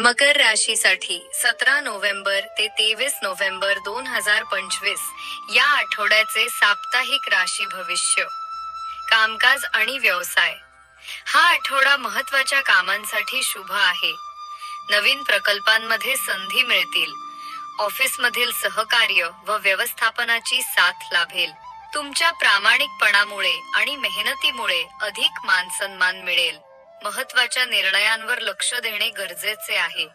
मकर राशीसाठी सतरा नोव्हेंबर ते तेवीस नोव्हेंबर दोन हजार पंचवीस या आठवड्याचे साप्ताहिक राशी भविष्य कामकाज आणि व्यवसाय. हा आठवडा महत्त्वाच्या कामांसाठी शुभ आहे. नवीन प्रकल्पांमध्ये संधी मिळतील. ऑफिसमधील सहकार्य व व्यवस्थापनाची साथ लाभेल. तुमच्या प्रामाणिकपणामुळे आणि मेहनतीमुळे अधिक मानसन्मान मिळेल. महत्त्वाच्या निर्णयांवर लक्ष देणे गरजेचे आहे.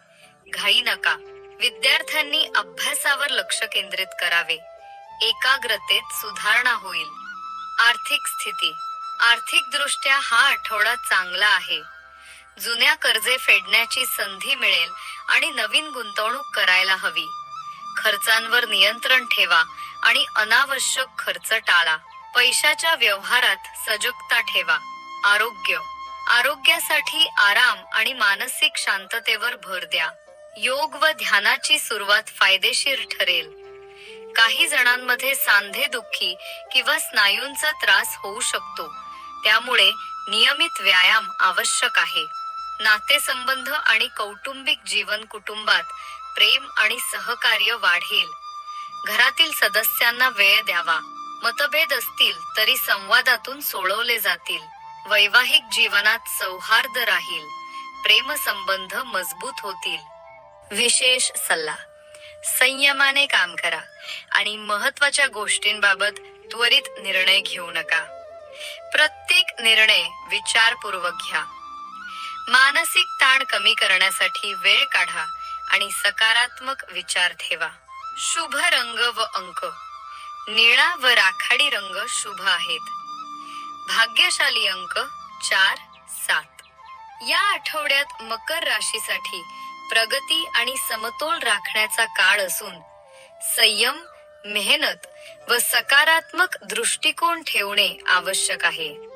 घाई नका. विद्यार्थ्यांनी अभ्यासावर लक्ष केंद्रित करावे. एकाग्रतेत सुधारणा होईल. आर्थिक स्थिती. आर्थिक दृष्ट्या हा आठवडा चांगला आहे. जुन्या कर्जे फेडण्याची संधी मिळेल आणि नवीन गुंतवणूक करायला हवी. खर्चांवर नियंत्रण ठेवा आणि अनावश्यक खर्च टाळा. पैशाच्या व्यवहारात सजगता ठेवा. आरोग्य. आरोग्यासाठी आराम आणि मानसिक शांततेवर भर द्या. योग व ध्यानाची सुरुवात फायदेशीर ठरेल. काही जणांमध्ये सांधे दुखी किंवा स्नायूंचा त्रास होऊ शकतो. त्यामुळे नियमित व्यायाम आवश्यक आहे. नातेसंबंध आणि कौटुंबिक जीवन कुटुंबात प्रेम आणि सहकार्य वाढेल. घरातील सदस्यांना वेळ द्यावा. मतभेद असतील तरी संवादातून सोडवले जातील. वैवाहिक जीवनात सौहार्द राहील प्रेमसंबंध मजबूत होतील. विशेष सल्ला. संयमाने काम करा आणि महत्त्वाच्या गोष्टींबाबत त्वरित निर्णय घेऊ नका. प्रत्येक निर्णय विचारपूर्वक घ्या. मानसिक ताण कमी करण्यासाठी वेळ काढा आणि सकारात्मक विचार ठेवा. शुभ रंग व अंक. निळा व राखाडी रंग शुभ आहेत. भाग्यशाली अंक चार सात. या आठवड्यात मकर राशीसाठी प्रगती आणि समतोल राखण्याचा काळ असून संयम मेहनत व सकारात्मक दृष्टिकोन ठेवणे आवश्यक आहे.